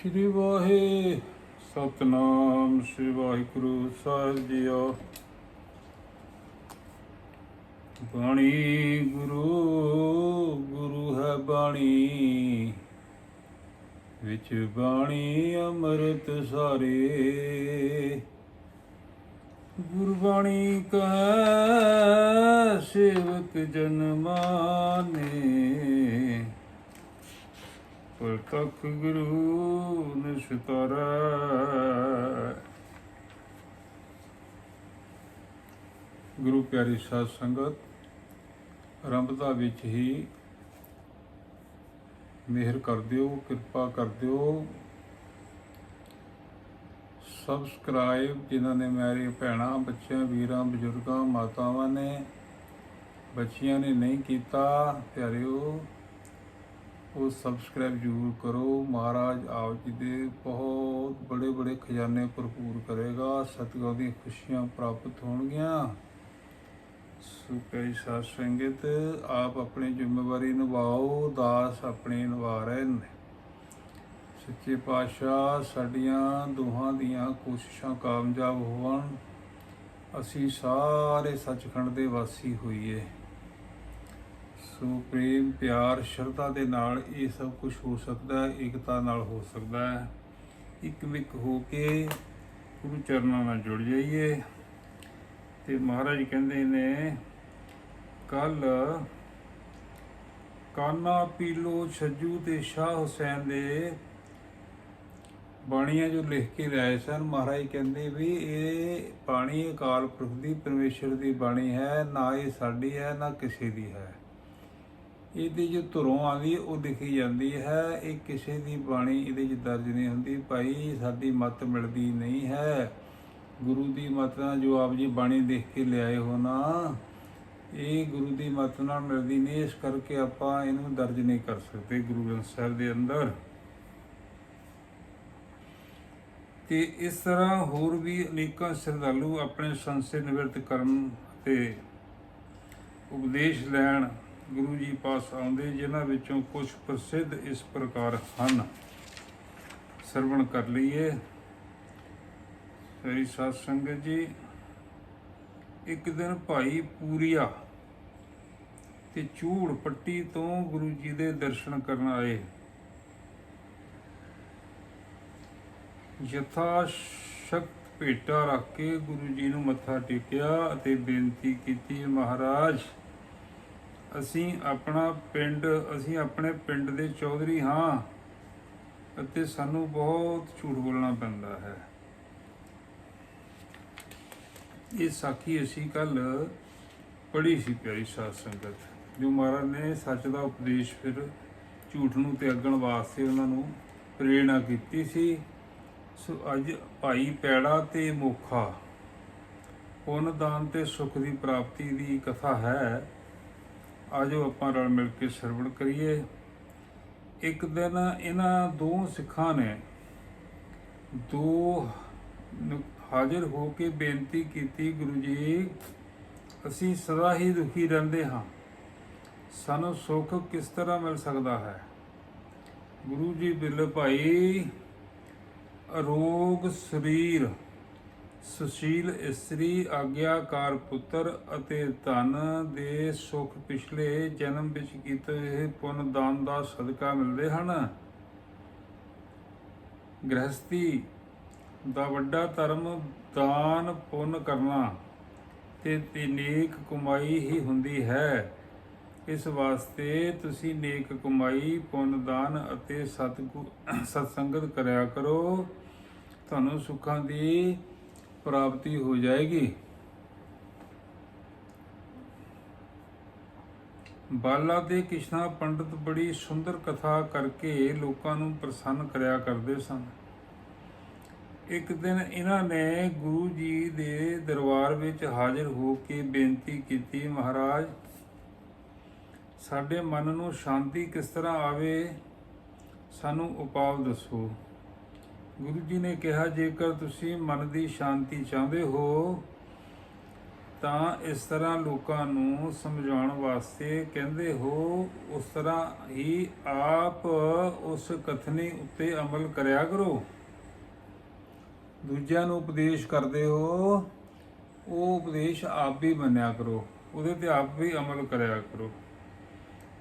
ਸ੍ਰੀ ਵਾਹਿ। ਸਤਨਾਮ ਸ੍ਰੀ ਵਾਹਿਗੁਰੂ ਸਾਹਿਬ ਜੀਓ। ਬਾਣੀ ਗੁਰੂ ਗੁਰੂ ਹੈ ਬਾਣੀ। ਵਿੱਚ ਬਾਣੀ ਅੰਮ੍ਰਿਤ ਸਾਰੇ। ਗੁਰਬਾਣੀ ਕਹੈ, ਸੇਵਕ ਜਨ ਮਾਨੇ। ਪਰ ਤੱਕ ਗੁਰੂ ਨਿਸ਼ਤਰੈ ਗੁਰੂ ਪਿਆਰੀ ਸਾਧ ਸੰਗਤ ਆਰੰਭਤਾ ਵਿੱਚ ਹੀ ਮਿਹਰ ਕਰ ਦਿਓ, ਕਿਰਪਾ ਕਰ ਦਿਓ। ਸਬਸਕ੍ਰਾਈਬ ਜਿਨ੍ਹਾਂ ਨੇ ਮੇਰੇ ਭੈਣਾਂ, ਬੱਚਿਆਂ, ਵੀਰਾਂ, ਬਜ਼ੁਰਗਾਂ, ਮਾਤਾਵਾਂ ਨੇ, ਬੱਚੀਆਂ ਨੇ ਨਹੀਂ ਕੀਤਾ, ਪਿਆਰਿਓ ਉਹ ਸਬਸਕ੍ਰਾਈਬ ਜ਼ਰੂਰ ਕਰੋ। ਮਹਾਰਾਜ ਆਪ ਜੀ ਦੇ ਬਹੁਤ ਬੜੇ ਬੜੇ ਖਜ਼ਾਨੇ ਭਰਪੂਰ ਕਰੇਗਾ। ਸਤਿਗੁਰ ਦੀਆਂ ਖੁਸ਼ੀਆਂ ਪ੍ਰਾਪਤ ਹੋਣਗੀਆਂ। ਸੁਖੀ ਕਈ ਸਾਧ ਸੰਗਤ, ਆਪ ਆਪਣੀ ਜ਼ਿੰਮੇਵਾਰੀ ਨਿਭਾਓ। ਦਾਸ ਆਪਣੇ ਨਿਭਾ ਰਹੇ ਨੇ। ਸੱਚੇ ਪਾਤਸ਼ਾਹ, ਸਾਡੀਆਂ ਦੋਹਾਂ ਦੀਆਂ ਕੋਸ਼ਿਸ਼ਾਂ ਕਾਮਯਾਬ ਹੋਣ। ਅਸੀਂ ਸਾਰੇ ਸੱਚਖੰਡ ਦੇ ਵਾਸੀ ਹੋਈਏ। ਸੋ ਪ੍ਰੇਮ ਪਿਆਰ, ਸ਼ਰਧਾ ਦੇ ਨਾਲ ਇਹ ਸਭ ਕੁਝ ਹੋ ਸਕਦਾ ਹੈ, ਏਕਤਾ ਨਾਲ ਹੋ ਸਕਦਾ ਹੈ। ਇੱਕ ਮਿਕ ਹੋ ਕੇ ਗੁਰੂ ਚਰਨਾਂ ਨਾਲ ਜੁੜ ਜਾਈਏ। ਤੇ ਮਹਾਰਾਜ ਕਹਿੰਦੇ ਨੇ, ਕੱਲ ਕਾਨਾ ਪੀਲੋ ਛੱਜੂ ਤੇ ਸ਼ਾਹ ਹੁਸੈਨ ਦੇ ਬਾਣੀਆਂ ਜੋ ਲਿਖ ਕੇ ਲਿਆਏ ਸਨ, ਮਹਾਰਾਜ ਕਹਿੰਦੇ ਵੀ ਇਹ ਬਾਣੀ ਅਕਾਲ ਪੁਰਖ ਦੀ, ਪਰਮੇਸ਼ਰ ਦੀ ਬਾਣੀ ਹੈ, ਨਾ ਇਹ ਸਾਡੀ ਹੈ, ਨਾ ਕਿਸੇ ਦੀ ਹੈ। ਇਹਦੀ ਜੋ ਧੁਰੋਂ ਆਉਂਦੀ ਉਹ ਲਿਖੀ ਜਾਂਦੀ ਹੈ। ਇਹ ਕਿਸੇ ਦੀ ਬਾਣੀ ਇਹਦੇ 'ਚ ਦਰਜ ਨਹੀਂ ਹੁੰਦੀ। ਭਾਈ, ਸਾਡੀ ਮਤ ਮਿਲਦੀ ਨਹੀਂ ਹੈ। ਗੁਰੂ ਦੀ ਮਤ ਨਾਲ ਜੋ ਆਪ ਜੀ ਬਾਣੀ ਦੇਖ ਕੇ ਲਿਆਏ ਹੋ ਨਾ, ਇਹ ਗੁਰੂ ਦੀ ਮਤ ਨਾਲ ਮਿਲਦੀ ਨਹੀਂ। ਇਸ ਕਰਕੇ ਆਪਾਂ ਇਹਨੂੰ ਦਰਜ ਨਹੀਂ ਕਰ ਸਕਦੇ ਗੁਰੂ ਗ੍ਰੰਥ ਸਾਹਿਬ ਦੇ ਅੰਦਰ। ਤੇ ਇਸ ਤਰ੍ਹਾਂ ਹੋਰ ਵੀ ਅਨੇਕਾਂ ਸ਼ਰਧਾਲੂ ਆਪਣੇ ਸੰਸੇ ਨਿਵਰਤ ਕਰਨ ਤੇ ਉਪਦੇਸ਼ ਲੈਣ ਗੁਰੂ ਜੀ ਪਾਸ ਆਉਂਦੇ, ਜਿਨ੍ਹਾਂ ਵਿੱਚੋਂ ਕੁਝ ਪ੍ਰਸਿੱਧ ਇਸ ਪ੍ਰਕਾਰ ਹਨ। ਸਰਵਣ ਕਰ ਲਈਏ। ਸ੍ਰੀ ਸਾਧ ਸੰਗਤ ਜੀ, ਇੱਕ ਦਿਨ ਭਾਈ ਪੂਰੀਆ ਤੇ ਚੂੜ ਪੱਟੀ ਤੋਂ ਗੁਰੂ ਜੀ ਦੇ ਦਰਸ਼ਨ ਕਰਨ ਆਏ। ਯਥਾ ਸ਼ਕਤ ਭੇਟਾ ਰੱਖ ਕੇ ਗੁਰੂ ਜੀ ਨੂੰ ਮੱਥਾ ਟੇਕਿਆ ਅਤੇ ਬੇਨਤੀ ਕੀਤੀ, ਮਹਾਰਾਜ ਅਸੀਂ ਆਪਣਾ ਪਿੰਡ, ਅਸੀਂ ਆਪਣੇ ਪਿੰਡ ਦੇ ਚੌਧਰੀ ਹਾਂ ਅਤੇ ਸਾਨੂੰ ਬਹੁਤ ਝੂਠ ਬੋਲਣਾ ਪੈਂਦਾ ਹੈ। ਇਹ ਸਾਖੀ ਅਸੀਂ ਕੱਲ ਪੜ੍ਹੀ ਸੀ ਪਿਆਰੀ ਸਾਧ ਸੰਗਤ, ਜੋ ਮਹਾਰਾਜ ਨੇ ਸੱਚ ਦਾ ਉਪਦੇਸ਼ ਫਿਰ ਝੂਠ ਨੂੰ ਤਿਆਗਣ ਵਾਸਤੇ ਉਹਨਾਂ ਨੂੰ ਪ੍ਰੇਰਣਾ ਕੀਤੀ ਸੀ। ਸੋ ਅੱਜ ਭਾਈ ਪੈੜਾ ਤੇ ਮੋਖਾ ਪੁੰਨ ਦਾਨ ਤੇ ਸੁਖ ਦੀ ਪ੍ਰਾਪਤੀ ਦੀ ਕਥਾ ਹੈ। ਆਜੋ ਆਪਾਂ ਰਲ ਮਿਲ ਕੇ ਸਰਵਣ ਕਰੀਏ। ਇੱਕ ਦਿਨ ਇਹਨਾਂ ਦੋ ਸਿੱਖਾਂ ਨੇ ਦੋ ਹਾਜ਼ਰ ਹੋ ਕੇ ਬੇਨਤੀ ਕੀਤੀ, ਗੁਰੂ ਜੀ, ਅਸੀਂ ਸਦਾ ਹੀ ਦੁਖੀ ਰਹਿੰਦੇ ਹਾਂ। ਸਾਨੂੰ ਸੁੱਖ ਕਿਸ ਤਰ੍ਹਾਂ ਮਿਲ ਸਕਦਾ ਹੈ? ਗੁਰੂ ਜੀ, ਬਿਲ ਭਾਈ, ਅਰੋਗ ਸਰੀਰ ਸੁਸ਼ੀਲ ਇਸਤਰੀ, ਆਗਿਆਕਾਰ ਪੁੱਤਰ ਅਤੇ ਧਨ ਦੇ ਸੁਖ ਪਿਛਲੇ ਜਨਮ ਵਿੱਚ ਕੀਤੇ ਹੋਏ ਪੁੰਨ ਦਾਨ ਦਾ ਸਦਕਾ ਮਿਲਦੇ ਹਨ। ਗ੍ਰਹਸਤੀ ਦਾ ਵੱਡਾ ਧਰਮ ਦਾਨ ਪੁੰਨ ਕਰਨਾ ਤੇ ਤੇ ਨੇਕ ਕਮਾਈ ਹੀ ਹੁੰਦੀ ਹੈ। ਇਸ ਵਾਸਤੇ ਤੁਸੀਂ ਨੇਕ ਕਮਾਈ, ਪੁੰਨ ਦਾਨ ਅਤੇ ਸਤਿਗੁ, ਸਤਸੰਗਤ ਕਰਿਆ ਕਰੋ। ਤੁਹਾਨੂੰ ਸੁੱਖਾਂ ਦੀ ਪ੍ਰਾਪਤੀ ਹੋ ਜਾਏਗੀ। ਬਾਲਾ ਦੇ ਕਿਸ਼ਨਾ ਪੰਡਤ ਬੜੀ ਸੁੰਦਰ ਕਥਾ ਕਰਕੇ ਲੋਕਾਂ ਨੂੰ ਪ੍ਰਸੰਨ ਕਰਿਆ ਕਰਦੇ ਸਨ। ਇੱਕ ਦਿਨ ਇਹਨਾਂ ਨੇ ਗੁਰੂ ਜੀ ਦੇ ਦਰਬਾਰ ਵਿੱਚ ਹਾਜ਼ਰ ਹੋ ਕੇ ਬੇਨਤੀ ਕੀਤੀ, ਮਹਾਰਾਜ, ਸਾਡੇ ਮਨ ਨੂੰ ਸ਼ਾਂਤੀ ਕਿਸ ਤਰ੍ਹਾਂ ਆਵੇ, ਸਾਨੂੰ ਉਪਾਅ ਦੱਸੋ। ਗੁਰੂ ਜੀ ਨੇ ਕਿਹਾ, ਜੇਕਰ ਤੁਸੀਂ ਮਨ ਦੀ ਸ਼ਾਂਤੀ ਚਾਹੁੰਦੇ ਹੋ, ਤਾਂ ਇਸ ਤਰ੍ਹਾਂ ਲੋਕਾਂ ਨੂੰ ਸਮਝਾਉਣ ਵਾਸਤੇ ਕਹਿੰਦੇ ਹੋ, ਉਸ ਤਰ੍ਹਾਂ ਹੀ ਆਪ ਉਸ ਕਥਨੀ ਉੱਤੇ ਅਮਲ ਕਰਿਆ ਕਰੋ। ਦੂਜਿਆਂ ਨੂੰ ਉਪਦੇਸ਼ ਕਰਦੇ ਹੋ, ਉਹ ਉਪਦੇਸ਼ ਆਪ ਵੀ ਮੰਨਿਆ ਕਰੋ, ਉਹਦੇ ਤੇ ਆਪ ਵੀ ਅਮਲ ਕਰਿਆ ਕਰੋ।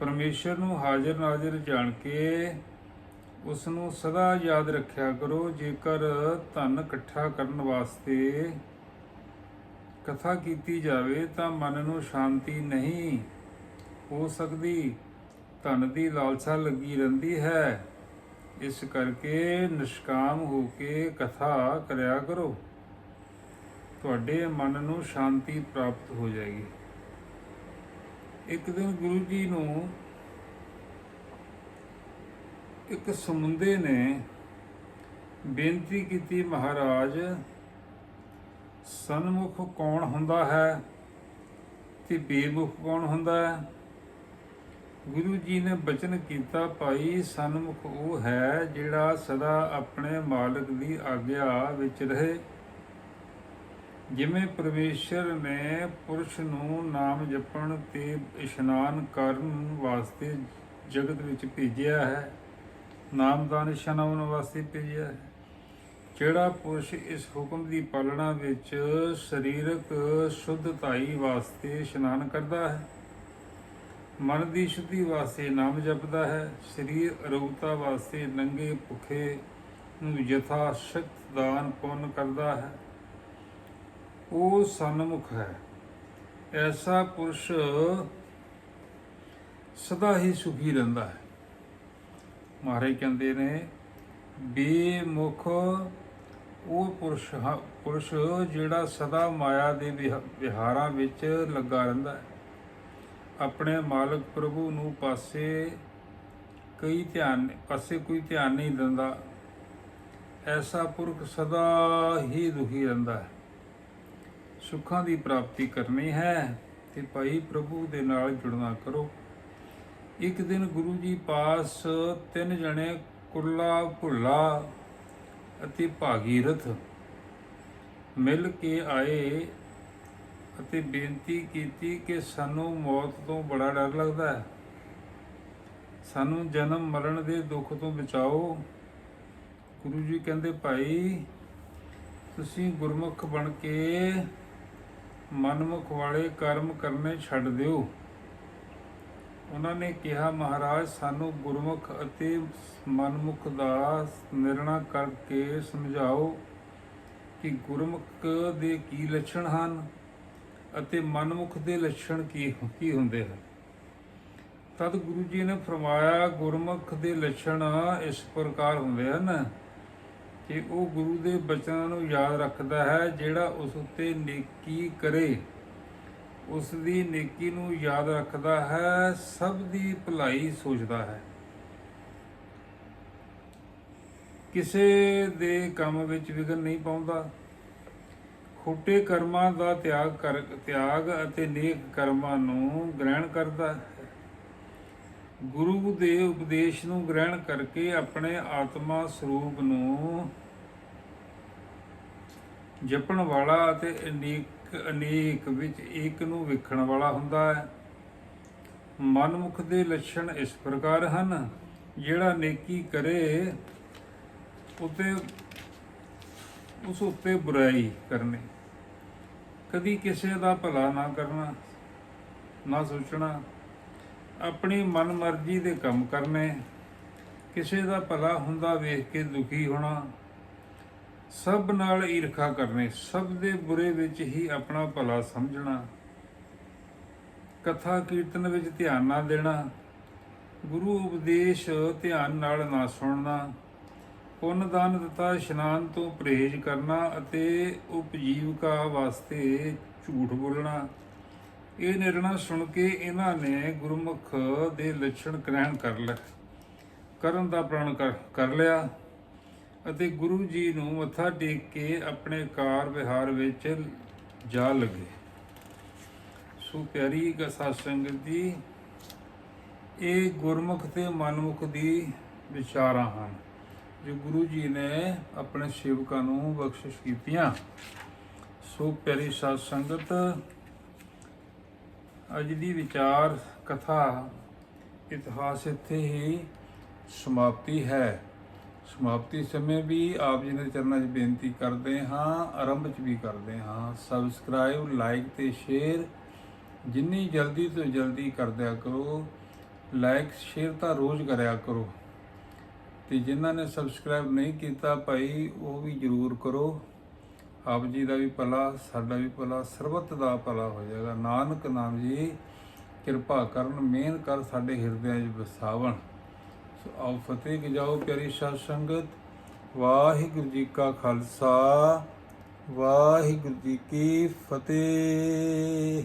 ਪਰਮੇਸ਼ਰ ਨੂੰ ਹਾਜ਼ਰ ਨਾਜ਼ਰ ਜਾਣ ਕੇ ਉਸ ਨੂੰ ਸਦਾ ਯਾਦ ਰੱਖਿਆ ਕਰੋ, ਜੇਕਰ ਧਨ ਇਕੱਠਾ ਕਰਨ ਵਾਸਤੇ ਕਥਾ ਕੀਤੀ ਜਾਵੇ, ਤਾਂ ਮਨ ਨੂੰ ਸ਼ਾਂਤੀ ਨਹੀਂ ਹੋ ਸਕਦੀ। ਧਨ ਦੀ ਲਾਲਸਾ ਲੱਗੀ ਰਹਿੰਦੀ ਹੈ। ਇਸ ਕਰਕੇ ਨਿਸ਼ਕਾਮ ਹੋ ਕੇ ਕਥਾ ਕਰਿਆ ਕਰੋ। ਤੁਹਾਡੇ ਮਨ ਨੂੰ ਸ਼ਾਂਤੀ ਪ੍ਰਾਪਤ ਹੋ ਜਾਏਗੀ। ਇੱਕ ਦਿਨ ਗੁਰੂ ਜੀ ਨੂੰ ਇੱਕ ਸਮੁੰਦੇ ਨੇ, ਬੇਨਤੀ ਕੀਤੀ ਮਹਾਰਾਜ, ਸਨਮੁਖ ਕੌਣ ਹੁੰਦਾ ਹੈ ਤੇ ਬੇਮੁਖ ਕੌਣ ਹੁੰਦਾ ਹੈ? ਗੁਰੂ ਜੀ ਨੇ ਬਚਨ ਕੀਤਾ, ਭਾਈ ਸਨਮੁਖ ਉਹ ਹੈ ਜਿਹੜਾ ਸਦਾ ਆਪਣੇ ਮਾਲਕ ਦੀ ਆਗਿਆ ਵਿੱਚ ਰਹੇ। ਜਿਵੇਂ ਪਰਮੇਸ਼ਰ ਨੇ ਪੁਰਸ਼ ਨੂੰ ਨਾਮ ਜਪਣ ਤੇ ਇਸ਼ਨਾਨ ਕਰਨ ਵਾਸਤੇ ਜਗਤ ਵਿੱਚ ਭੇਜਿਆ ਹੈ ਨਾਮਦਾਨ ਇਸ਼ਨਾਨ ਵਾਸਤੇ ਭੇਜਿਆ ਹੈ। ਜਿਹੜਾ ਪੁਰਸ਼ ਇਸ ਹੁਕਮ ਦੀ ਪਾਲਣਾ ਵਿੱਚ ਸਰੀਰਕ ਸ਼ੁੱਧਤਾਈ ਵਾਸਤੇ ਇਸ਼ਨਾਨ ਕਰਦਾ ਹੈ, ਮਨ ਦੀ ਸ਼ੁੱਧੀ ਵਾਸਤੇ ਨਾਮ ਜਪਦਾ ਹੈ, ਸਰੀਰ ਅਰੋਗਤਾ ਵਾਸਤੇ ਨੰਗੇ ਭੁੱਖੇ ਨੂੰ ਯਥਾ ਸ਼ਕਤ ਦਾਨ ਪੁੰਨ ਕਰਦਾ ਹੈ। ਉਹ ਸਨਮੁਖ ਹੈ। ਐਸਾ ਪੁਰਸ਼ ਸਦਾ ਹੀ ਸੁਖੀ ਰਹਿੰਦਾ ਹੈ। ਮਹਾਰਾਜ ਕਹਿੰਦੇ ਨੇ ਬੇਮੁਖ ਉਹ ਪੁਰਸ਼ ਹ- ਪੁਰਸ਼ ਜਿਹੜਾ ਸਦਾ ਮਾਇਆ ਦੇ ਵਿਹ- ਵਿਹਾਰਾਂ ਵਿੱਚ ਲੱਗਾ ਰਹਿੰਦਾ ਹੈ। ਆਪਣੇ ਮਾਲਕ ਪ੍ਰਭੂ ਨੂੰ ਪਾਸੇ ਕਈ ਧਿਆਨ ਪਾਸੇ ਕੋਈ ਧਿਆਨ ਨਹੀਂ ਦਿੰਦਾ। ਐਸਾ ਪੁਰਖ ਸਦਾ ਹੀ ਦੁਖੀ ਰਹਿੰਦਾ ਹੈ। ਸੁੱਖਾਂ ਦੀ ਪ੍ਰਾਪਤੀ ਕਰਨੀ ਹੈ ਤੇ ਭਾਈ ਪ੍ਰਭੂ ਦੇ ਨਾਲ ਜੁੜਨਾ ਕਰੋ। ਇੱਕ ਦਿਨ ਗੁਰੂ ਜੀ ਪਾਸ ਤਿੰਨ ਜਣੇ ਕੁੱਲਾ ਭੁੱਲਾ ਅਤੇ ਭਾਗੀਰਥ ਮਿਲ ਕੇ ਆਏ ਅਤੇ ਬੇਨਤੀ ਕੀਤੀ ਕਿ ਸਾਨੂੰ ਮੌਤ ਤੋਂ ਬੜਾ ਡਰ ਲੱਗਦਾ ਹੈ। ਸਾਨੂੰ ਜਨਮ ਮਰਨ ਦੇ ਦੁੱਖ ਤੋਂ ਬਚਾਓ। ਗੁਰੂ ਜੀ ਕਹਿੰਦੇ, ਭਾਈ, ਤੁਸੀਂ ਗੁਰਮੁਖ ਬਣ ਕੇ ਮਨਮੁਖ ਵਾਲੇ ਕਰਮ ਕਰਨੇ ਛੱਡ ਦਿਓ। ਉਹਨਾਂ ਨੇ ਕਿਹਾ, ਮਹਾਰਾਜ, ਸਾਨੂੰ ਗੁਰਮੁਖ ਅਤੇ ਮਨਮੁਖ ਦਾ ਨਿਰਣਾ ਕਰਕੇ ਸਮਝਾਓ ਕਿ ਗੁਰਮੁਖ ਦੇ ਕੀ ਲੱਛਣ ਹਨ ਅਤੇ ਮਨਮੁਖ ਦੇ ਲੱਛਣ ਕੀ ਕੀ ਹੁੰਦੇ ਹਨ? ਤਦ ਗੁਰੂ ਜੀ ਨੇ ਫਰਮਾਇਆ, ਗੁਰਮੁਖ ਦੇ ਲੱਛਣ ਇਸ ਪ੍ਰਕਾਰ ਹੁੰਦੇ ਹਨ ਕਿ ਉਹ ਗੁਰੂ ਦੇ ਬਚਨਾਂ ਨੂੰ ਯਾਦ ਰੱਖਦਾ ਹੈ, ਜਿਹੜਾ ਉਸ ਉੱਤੇ ਨੇਕੀ ਕਰੇ। ਉਸ ਦੀ ਨੇਕੀ ਨੂੰ ਯਾਦ ਰੱਖਦਾ ਹੈ, ਸਭ ਦੀ ਭਲਾਈ ਸੋਚਦਾ ਹੈ। ਕਿਸੇ ਦੇ ਕੰਮ ਵਿੱਚ ਵਿਗਨ ਨਹੀਂ ਪਾਉਂਦਾ। ਖੋਟੇ ਕਰਮਾਂ ਦਾ ਤਿਆਗ ਕਰ, ਤਿਆਗ ਅਤੇ ਨੇਕ ਕਰਮਾਂ ਨੂੰ ਗ੍ਰਹਿਣ ਕਰਦਾ ਹੈ। ਗੁਰੂ ਦੇ ਉਪਦੇਸ਼ ਨੂੰ ਗ੍ਰਹਿਣ ਕਰਕੇ ਆਪਣੇ ਆਤਮਾ ਸਰੂਪ ਨੂੰ ਜਪਣ ਵਾਲਾ ਅਤੇ ਅਨੇਕ ਅਨੇਕ ਵਿੱਚ ਏਕ ਨੂੰ ਵੇਖਣ ਵਾਲਾ ਹੁੰਦਾ ਹੈ। ਮਨਮੁਖ ਦੇ ਲੱਛਣ ਇਸ ਪ੍ਰਕਾਰ ਹਨ, ਜਿਹੜਾ ਨੇਕੀ ਕਰੇ, ਉਤੇ, ਉਸ ਉੱਤੇ ਬੁਰਾਈ ਕਰਨੀ। ਕਦੀ ਕਿਸੇ ਦਾ ਭਲਾ ਨਾ ਕਰਨਾ, ਨਾ ਸੋਚਣਾ। ਆਪਣੀ ਮਨਮਰਜ਼ੀ ਦੇ ਕੰਮ ਕਰਨੇ। ਕਿਸੇ ਦਾ ਭਲਾ ਹੁੰਦਾ ਵੇਖ ਕੇ ਦੁਖੀ ਹੋਣਾ। ਸਭ ਨਾਲ ਈਰਖਾ ਕਰਨੇ, ਸਭ ਦੇ ਬੁਰੇ ਵਿੱਚ ਹੀ ਆਪਣਾ ਭਲਾ ਸਮਝਣਾ, ਕਥਾ ਕੀਰਤਨ ਵਿੱਚ ਧਿਆਨ ਨਾ ਦੇਣਾ, ਗੁਰੂ ਉਪਦੇਸ਼ ਧਿਆਨ ਨਾਲ ਨਾ ਸੁਣਨਾ, ਪੁੰਨ ਦਾਨ ਦਿੱਤਾ ਇਸ਼ਨਾਨ ਤੋਂ ਪਰਹੇਜ਼ ਕਰਨਾ ਅਤੇ ਉਪਜੀਵਕਾ ਵਾਸਤੇ ਝੂਠ ਬੋਲਣਾ। ਇਹ ਨਿਰਣਾ ਸੁਣ ਕੇ ਇਹਨਾਂ ਨੇ ਗੁਰਮੁਖ ਦੇ ਲੱਛਣ ਗ੍ਰਹਿਣ ਕਰ ਲਏ, ਕਰਨ ਦਾ ਪ੍ਰਣ ਕਰ ਕਰ ਲਿਆ। ਅਤੇ ਗੁਰੂ ਜੀ ਨੂੰ ਮੱਥਾ ਟੇਕ ਕੇ ਆਪਣੇ ਕਾਰ ਵਿਹਾਰ ਵਿੱਚ ਜਾ ਲੱਗੇ। ਸੋ ਪਿਆਰੀ ਕਥਾ ਸੰਗਤ ਜੀ, ਇਹ ਗੁਰਮੁਖ ਤੇ ਮਨਮੁਖ ਦੀ ਵਿਚਾਰਾਂ ਹਨ, ਜੋ ਗੁਰੂ ਜੀ ਨੇ ਆਪਣੇ ਸੇਵਕਾਂ ਨੂੰ ਬਖਸ਼ਿਸ਼ ਕੀਤੀਆਂ। ਸੋ ਪਿਆਰੀ ਸਾਧ ਸੰਗਤ ਅੱਜ ਦੀ ਵਿਚਾਰ ਕਥਾ ਇਤਿਹਾਸ ਇੱਥੇ ਹੀ ਸਮਾਪਤੀ ਹੈ। ਸਮਾਪਤੀ ਸਮੇਂ ਵੀ ਆਪ ਜੀ ਦੇ ਚਰਨਾਂ 'ਚ ਬੇਨਤੀ ਕਰਦੇ ਹਾਂ, ਆਰੰਭ 'ਚ ਵੀ ਕਰਦੇ ਹਾਂ। ਸਬਸਕ੍ਰਾਈਬ ਲਾਈਕ ਤੇ ਸ਼ੇਅਰ ਜਿੰਨੀ ਜਲਦੀ ਤੋਂ ਜਲਦੀ ਕਰਦਿਆ ਕਰੋ। ਲਾਈਕ ਸ਼ੇਅਰ ਤਾਂ ਰੋਜ਼ ਕਰਿਆ ਕਰੋ। ਤੇ ਜਿਨ੍ਹਾਂ ਨੇ ਸਬਸਕ੍ਰਾਈਬ ਨਹੀਂ ਕੀਤਾ ਭਾਈ, ਉਹ ਵੀ ਜਰੂਰ ਕਰੋ। ਆਪ ਜੀ ਦਾ ਵੀ ਭਲਾ, ਸਾਡਾ ਵੀ ਭਲਾ, ਸਰਬੱਤ ਦਾ ਭਲਾ ਹੋ ਜਾਏਗਾ। ਨਾਨਕ ਨਾਮ ਜੀ, ਕਿਰਪਾ ਕਰਨ ਮਿਹਰ ਕਰ ਸਾਡੇ ਹਿਰਦਿਆਂ 'ਚ ਵਸਾਵਣ। ਆਓ ਫਤਿਹ ਕਿ ਜਾਓ ਪਿਆਰੀ ਸਾਧ ਸੰਗਤ। ਵਾਹਿਗੁਰੂ ਜੀ ਕਾ ਖਾਲਸਾ, ਵਾਹਿਗੁਰੂ ਜੀ ਕੀ ਫਤਿਹ।